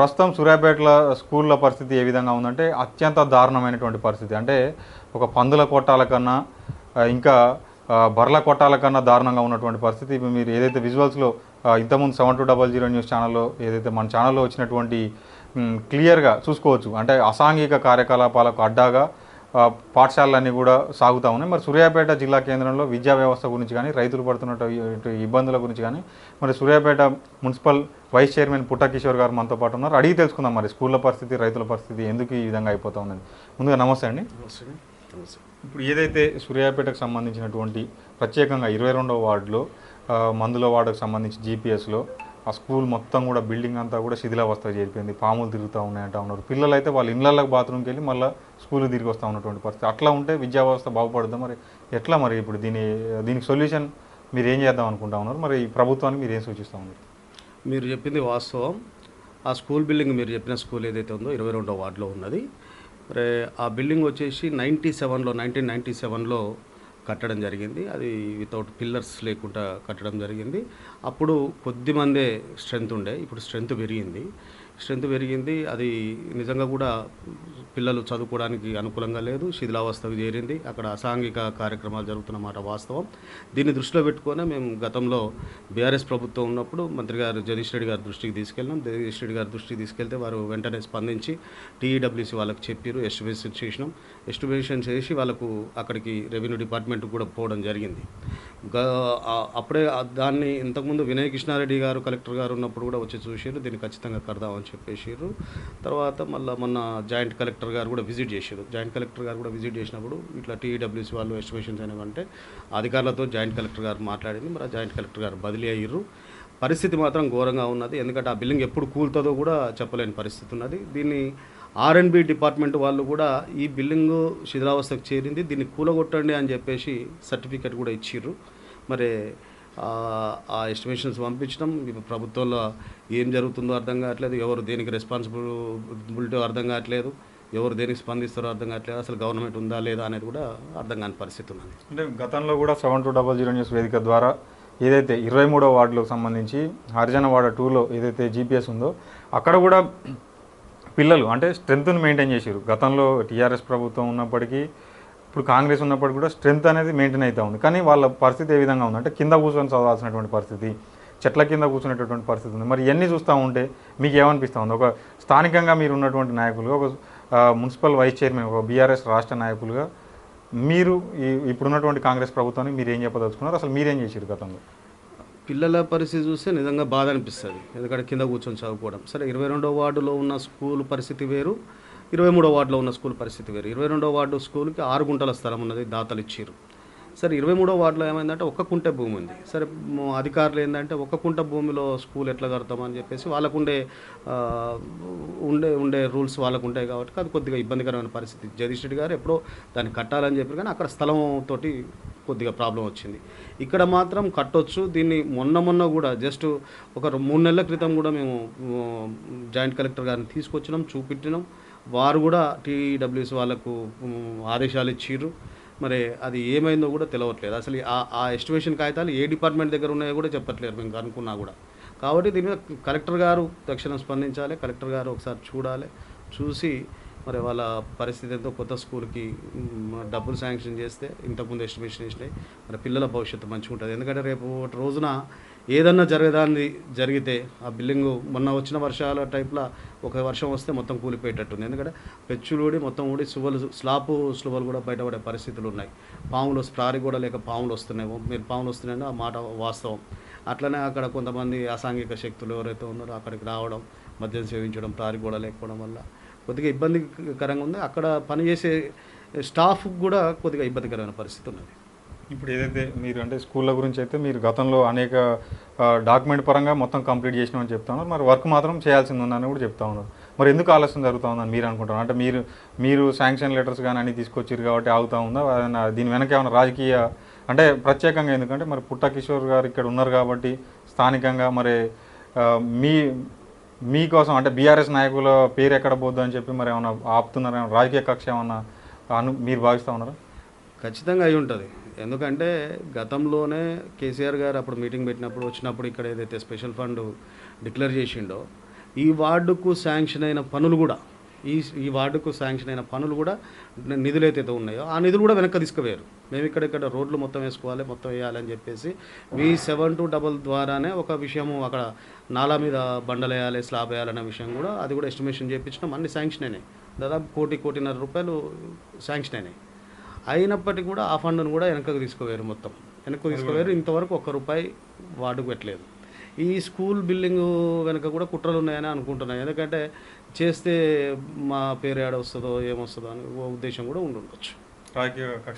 ప్రస్తుతం సూర్యాపేటలో స్కూళ్ళ పరిస్థితి ఏ విధంగా ఉందంటే అత్యంత దారుణమైనటువంటి పరిస్థితి. అంటే ఒక పందుల కొట్టాల కన్నా ఇంకా బర్ల కొట్టాల కన్నా దారుణంగా ఉన్నటువంటి పరిస్థితి. మీరు ఏదైతే విజువల్స్లో ఇంతకుముందు seven two double zero news ఛానల్లో ఏదైతే మన ఛానల్లో వచ్చినటువంటి క్లియర్గా చూసుకోవచ్చు. అంటే అసాంఘిక కార్యకలాపాలకు అడ్డాగా పాఠశాలలన్నీ కూడా సాగుతూ ఉన్నాయి. మరి సూర్యాపేట జిల్లా కేంద్రంలో విద్యా వ్యవస్థ గురించి కానీ రైతులు పడుతున్నటువంటి ఇబ్బందుల గురించి కానీ మరి సూర్యాపేట మున్సిపల్ వైస్ చైర్మన్ పుట్ట కిషోర్ గారు మనతో పాటు ఉన్నారు. అడిగి తెలుసుకుందాం మరి స్కూళ్ళ పరిస్థితి రైతుల పరిస్థితి ఎందుకు ఈ విధంగా అయిపోతా ఉన్నది? ముందుగా నమస్తే అండి. ఇప్పుడు ఏదైతే సూర్యాపేటకు సంబంధించినటువంటి ప్రత్యేకంగా ఇరవై రెండవ వార్డులో మందుల వార్డుకు సంబంధించి జీపీఎస్లో ఆ స్కూల్ మొత్తం కూడా బిల్డింగ్ అంతా కూడా శిథిలావస్థ చేరిపోయింది. పాములు తిరుగుతూ ఉన్నాయంటా ఉన్నారు. పిల్లలు అయితే వాళ్ళ ఇళ్ళకి బాత్రూమ్కి వెళ్ళి మళ్ళీ స్కూల్ తిరిగి వస్తూ ఉన్నటువంటి పరిస్థితి. అట్లా ఉంటే విద్యా వ్యవస్థ బాగుపడుద్దా మరి? ఎట్లా మరి ఇప్పుడు దీని దీనికి సొల్యూషన్ మీరు ఏం చేద్దాం అనుకుంటా ఉన్నారు? మరి ఈ ప్రభుత్వానికి మీరు ఏం సూచిస్తూ ఉన్నారు? మీరు చెప్పింది వాస్తవం. ఆ స్కూల్ బిల్డింగ్ మీరు చెప్పిన స్కూల్ ఏదైతే ఉందో ఇరవై రెండో వార్డులో ఉన్నది. మరి ఆ బిల్డింగ్ వచ్చేసి నైంటీ సెవెన్లో నైన్టీన్ నైంటీ సెవెన్లో కట్టడం జరిగింది. అది వితౌట్ పిల్లర్స్ లేకుండా కట్టడం జరిగింది. అప్పుడు కొద్ది మందే స్ట్రెంత్ ఉండే. ఇప్పుడు స్ట్రెంత్ పెరిగింది. స్ట్రెంత్ పెరిగింది. అది నిజంగా కూడా పిల్లలు చదువుకోవడానికి అనుకూలంగా లేదు. శిథిలావస్థకు చేరింది. అక్కడ అసాంఘిక కార్యక్రమాలు జరుగుతున్నమాట వాస్తవం. దీన్ని దృష్టిలో పెట్టుకొని మేము గతంలో బీఆర్ఎస్ ప్రభుత్వం ఉన్నప్పుడు మంత్రి గారు జగదీష్ రెడ్డి గారి దృష్టికి తీసుకెళ్ళినాం. జగదీష్ రెడ్డి గారి దృష్టికి తీసుకెళ్తే వారు వెంటనే స్పందించి టీఈడబ్ల్యూసీ వాళ్ళకి చెప్పారు. ఎస్టిమేషన్ చేసినాం. ఎస్టిమేషన్ చేసి వాళ్ళకు అక్కడికి రెవెన్యూ డిపార్ట్మెంట్ కూడా పోవడం జరిగింది. అప్పుడే దాన్ని ఇంతకుముందు వినయ్ కృష్ణారెడ్డి గారు కలెక్టర్ గారు ఉన్నప్పుడు కూడా వచ్చి చూసారు దీన్ని ఖచ్చితంగా కడదామని చెప్పేసారు తర్వాత మళ్ళీ మొన్న జాయింట్ కలెక్టర్ గారు కూడా విజిట్ చేశారు జాయింట్ కలెక్టర్ గారు కూడా విజిట్ చేసినప్పుడు ఇట్లా టీఈడబ్ల్యూసీ వాళ్ళు ఎస్టిమేషన్స్ అనేవంటే అధికారులతో జాయింట్ కలెక్టర్ గారు మాట్లాడింది. మరి ఆ జాయింట్ కలెక్టర్ గారు బదిలీ అయ్యారు పరిస్థితి మాత్రం ఘోరంగా ఉన్నది. ఎందుకంటే ఆ బిల్డింగ్ ఎప్పుడు కూలుతుందో కూడా చెప్పలేని పరిస్థితి ఉన్నది. దీన్ని ఆర్ఎండ్బి డిపార్ట్మెంట్ వాళ్ళు కూడా ఈ బిల్డింగ్ శిథిలావస్థకు చేరింది. దీన్ని కూలగొట్టండి అని చెప్పేసి సర్టిఫికెట్ కూడా ఇచ్చిర్రు. మరి ఆ- ఎస్టిమేషన్స్ పంపించడం ప్రభుత్వంలో ఏం జరుగుతుందో అర్థం కావట్లేదు. ఎవరు దేనికి రెస్పాన్సిబిలిటీ అర్థం కావట్లేదు. ఎవరు దేనికి స్పందిస్తారో అర్థం కావట్లేదు. అసలు గవర్నమెంట్ ఉందా లేదా అనేది కూడా అర్థం కాని పరిస్థితి ఉన్నది. అంటే గతంలో కూడా seven two double zero news వేదిక ద్వారా ఏదైతే ఇరవై మూడో వార్డులకు సంబంధించి హరిజన హరిజనవాడ టూలో ఏదైతే జీపీఎస్ ఉందో అక్కడ కూడా పిల్లలు అంటే స్ట్రెంగ్త్ను మెయింటైన్ చేసారు గతంలో టీఆర్ఎస్ ప్రభుత్వం ఉన్నప్పటికీ ఇప్పుడు కాంగ్రెస్ ఉన్నప్పటికీ కూడా స్ట్రెంగ్త్ అనేది మెయింటైన్ అవుతూ ఉంది. కానీ వాళ్ళ పరిస్థితి ఏ విధంగా ఉంది? అంటే కింద కూర్చొని చదవాల్సినటువంటి పరిస్థితి చెట్ల కింద కూర్చునేటటువంటి పరిస్థితి ఉంది. మరి ఇవన్నీ చూస్తూ ఉంటే మీకు ఏమనిపిస్తూ ఉంది? ఒక స్థానికంగా మీరు ఉన్నటువంటి నాయకులుగా ఒక మున్సిపల్ వైస్ చైర్మన్ ఒక బీఆర్ఎస్ రాష్ట్ర నాయకులుగా మీరు ఇప్పుడున్నటువంటి కాంగ్రెస్ ప్రభుత్వానికి మీరు ఏం చెప్పదలుచుకున్నారు? అసలు మీరేం చేశారు గతంలో? పిల్లల పరిస్థితి చూస్తే నిజంగా బాధ అనిపిస్తుంది. ఎందుకంటే కింద కూర్చొని చదువుకోవడం. సరే ఇరవై రెండో వార్డులో ఉన్న స్కూల్ పరిస్థితి వేరు ఇరవై మూడో వార్డులో ఉన్న స్కూల్ పరిస్థితి వేరు. ఇరవై రెండో వార్డు స్కూల్కి ఆరు గుంటల స్థలం ఉన్నది దాతలు ఇచ్చారు సరే ఇరవై మూడో వార్డులో ఏమైందంటే ఒక్క కుంట భూమి ఉంది. సరే అధికారులు ఏంటంటే ఒక్క కుంట భూమిలో స్కూల్ ఎట్లా కడతామని చెప్పేసి వాళ్ళకు ఉండే ఉండే ఉండే రూల్స్ వాళ్ళకు ఉంటాయి కాబట్టి అది కొద్దిగా ఇబ్బందికరమైన పరిస్థితి. జగదీష్ రెడ్డి గారు ఎప్పుడో దాన్ని కట్టాలని చెప్పారు కానీ అక్కడ స్థలం తోటి కొద్దిగా ప్రాబ్లం వచ్చింది. ఇక్కడ మాత్రం కట్టొచ్చు. దీన్ని మొన్న మొన్న కూడా జస్ట్ ఒక మూడు నెలల క్రితం కూడా మేము జాయింట్ కలెక్టర్ గారిని తీసుకొచ్చినాం చూపించినాం. వారు కూడా టీడబ్ల్యూసీ వాళ్ళకు ఆదేశాలు ఇచ్చిర్రు. మరి అది ఏమైందో కూడా తెలియట్లేదు అసలు ఆ- ఆ ఎస్టిమేషన్ కాగితాలు ఏ డిపార్ట్మెంట్ దగ్గర ఉన్నాయో కూడా చెప్పట్లేరు మేము అనుకున్నా కూడా. కాబట్టి దీని మీద కలెక్టర్ గారు తక్షణం స్పందించాలి కలెక్టర్ గారు ఒకసారి చూడాలి. చూసి మరి వాళ్ళ పరిస్థితి ఎంతో కొత్త స్కూల్కి డబ్బులు శాంక్షన్ చేస్తే ఇంతకుముందు ఎస్టిమేషన్ ఇచ్చినాయి మరి పిల్లల భవిష్యత్తు మంచిగా ఉంటుంది. ఎందుకంటే రేపు ఒకటి రోజున ఏదన్నా జరగదాన్ని జరిగితే ఆ బిల్డింగ్ మొన్న వచ్చిన వర్షాల టైప్లో ఒక వర్షం వస్తే మొత్తం కూలిపోయేటట్టుంది. ఎందుకంటే పెచ్చులు ఊడి మొత్తం ఊడి సువలు స్లాపు స్లువలు కూడా బయటపడే పరిస్థితులు ఉన్నాయి. పాములు ప్రారి కూడా లేక పాములు వస్తున్నాయి మీరు పాములు వస్తున్నాయని ఆ మాట వాస్తవం. అట్లనే అక్కడ కొంతమంది అసాంఘిక శక్తులు ఎవరైతే ఉన్నారో అక్కడికి రావడం మద్యం సేవించడం ప్రారి కూడా లేకపోవడం వల్ల కొద్దిగా ఇబ్బందికరంగా ఉంది. అక్కడ పనిచేసే స్టాఫ్ కూడా కొద్దిగా ఇబ్బందికరమైన పరిస్థితి ఉన్నది. ఇప్పుడు ఏదైతే మీరు అంటే స్కూళ్ళ గురించి అయితే మీరు గతంలో అనేక డాక్యుమెంట్ పరంగా మొత్తం కంప్లీట్ చేసినామని చెప్తా ఉన్నారు. మరి వర్క్ మాత్రం చేయాల్సింది ఉందని కూడా చెప్తా ఉన్నారు. మరి ఎందుకు ఆలస్యం జరుగుతూ ఉందని మీరు అనుకుంటున్నారు? అంటే మీరు మీరు శాంక్షన్ లెటర్స్ కానీ అన్ని తీసుకొచ్చారు కాబట్టి ఆగుతూ ఉందా? ఏదైనా దీని వెనక ఏమైనా రాజకీయ అంటే ప్రత్యేకంగా ఎందుకంటే మరి పుట్ట కిషోర్ గారు ఇక్కడ ఉన్నారు కాబట్టి స్థానికంగా మరి మీ మీకోసం అంటే బీఆర్ఎస్ నాయకుల పేరు ఎక్కడ పోద్దు అని చెప్పి మరి ఏమైనా ఆపుతున్నారా? రాజకీయ కక్ష ఏమన్నా అను మీరు భావిస్తూ ఉన్నారా? ఖచ్చితంగా అయి ఉంటుంది. ఎందుకంటే గతంలోనే కేసీఆర్ గారు అప్పుడు మీటింగ్ పెట్టినప్పుడు వచ్చినప్పుడు ఇక్కడ ఏదైతే స్పెషల్ ఫండ్ డిక్లేర్ చేసిండో ఈ వార్డుకు శాంక్షన్ అయిన పనులు కూడా ఈ ఈ వార్డుకు శాంక్షన్ అయిన పనులు కూడా నిధులు ఏదైతే ఉన్నాయో ఆ నిధులు కూడా వెనక్కి తీసుకువేరు మేము ఇక్కడ ఇక్కడ రోడ్లు మొత్తం వేసుకోవాలి మొత్తం వేయాలని చెప్పేసి వి సెవెన్ టు డబల్ ద్వారానే ఒక విషయము అక్కడ నాలా మీద బండలు వేయాలి స్లాబ్ వేయాలనే విషయం కూడా అది కూడా ఎస్టిమేషన్ చేయించినాం అన్ని శాంక్షన్ అయినాయి. దాదాపు కోటి కోటిన్నర రూపాయలు శాంక్షన్ అయినాయి. అయినప్పటికీ కూడా ఆ ఫండ్ను కూడా వెనకకు తీసుకుపోయారు మొత్తం. వెనక్కు తీసుకుపోయారు. ఇంతవరకు ఒక్క రూపాయి వార్డుకు పెట్టలేదు. ఈ స్కూల్ బిల్డింగ్ వెనక కూడా కుట్రలు ఉన్నాయని అనుకుంటున్నాను. ఎందుకంటే చేస్తే మా పేరు ఏడ వస్తుందో ఏమొస్తుందో అని ఓ ఉద్దేశం కూడా ఉండుండొచ్చు. రాజకీయ కక్ష